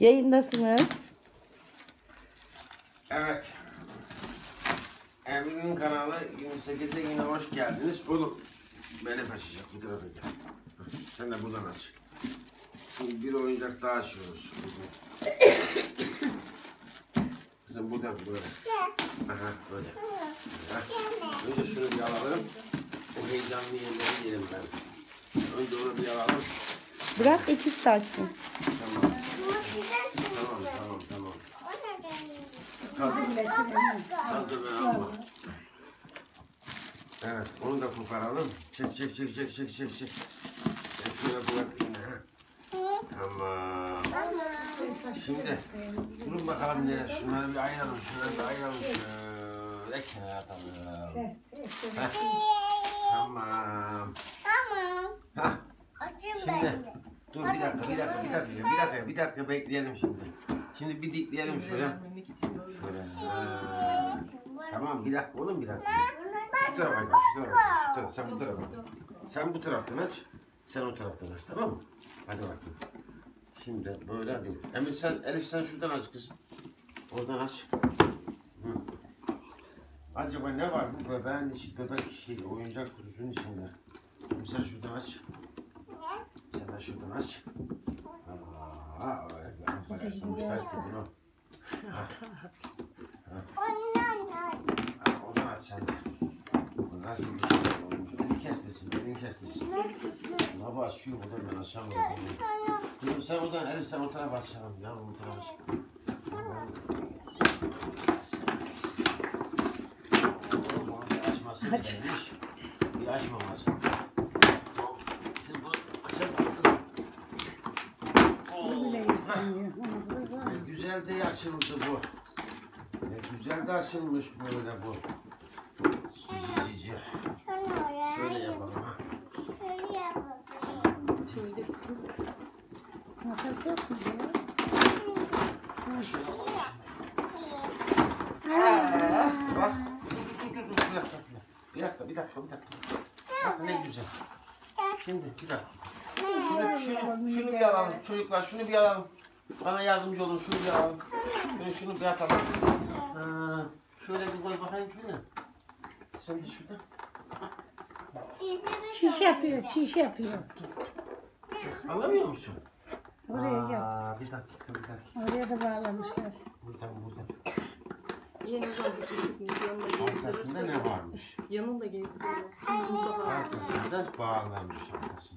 Yayındasınız. Evet. Emin'in kanalı 28'e yine hoş geldiniz. Oğlum beni açacak bu tarafa gel. Sen de buradan aç. Şimdi bir oyuncak daha açıyoruz. Kızım buradan böyle. Aha böyle. Önce şunu bir alalım. O heyecanlı yerleri yerim ben. Önce onu bir alalım. Bırak ikisi de açsın. Tamam. Tamam tamam tamam. Kaldır. Kaldır ben alma. Evet, onu da koparalım. Çek, çek, çek, çek, çek, çek, çek. Şöyle bırak yine. ha. Tamam. Şimdi, durun bakalım ne? Şunları bir ayıralım, şunları bir ayıralım. Şöyle kenara atalım. Tamam. Hah, şimdi. Dur bir bir dakika, bir dakika, bir dakika, bir dakika bekleyelim şimdi. Şimdi bir dikleyelim şöyle. Şöyle. ha. Tamam, bir dakika oğlum, bir dakika. Şu tarafa gel, şu tarafa şu tarafa, sen bu tarafa. Sen bu taraftan aç, sen o taraftan aç, tamam mı? Hadi bakayım. Şimdi böyle değil. Emir sen, Elif sen şuradan aç kızım. Oradan aç. Hı. Acaba ne var bu bebeğin içi, bebek şey, oyuncak kutusunun içinde? Emir sen şuradan aç. Sen de şuradan aç. Aa, evet, ben paylaştırmışlar ki bunu. Ha, Oradan aç sen de. Bu nasıl bir buradan açamıyorum. Dur sen oradan Elif sen o tarafa açalım. Ya bu tarafa aç. Bir açması gerekmiş. Bir açmaması. Sen bunu açamadın. Oo, heh. Ne güzel de açıldı bu. Ne güzel de açılmış böyle bu. Cici cici. Şöyle yapalım ha. Makas yok mu? Şöyle alalım şimdi. Bak. Dur dur dur dur. Bir dakika. Bir dakika bir dakika bir dakika. Bak ne güzel. Şimdi bir dakika. Şunu, şunu, şunu bir alalım. Çocuklar şunu bir alalım. Bana yardımcı olun. Şunu bir alalım. Şunu, şunu bir atalım. Ha, şöyle bir koy bakayım şöyle. Sen de şurada. Çiş yapıyor, çiş yapıyor. Anlamıyor musun? Yap. Aa, bir dakika bir dakika. Oraya da bağlamışlar. Buradan buradan. Yanında bir küçük yanında Arkasında gezdirirse. ne varmış? Yanında gezdiriyor. Var. Arkasında bağlanmış arkasında.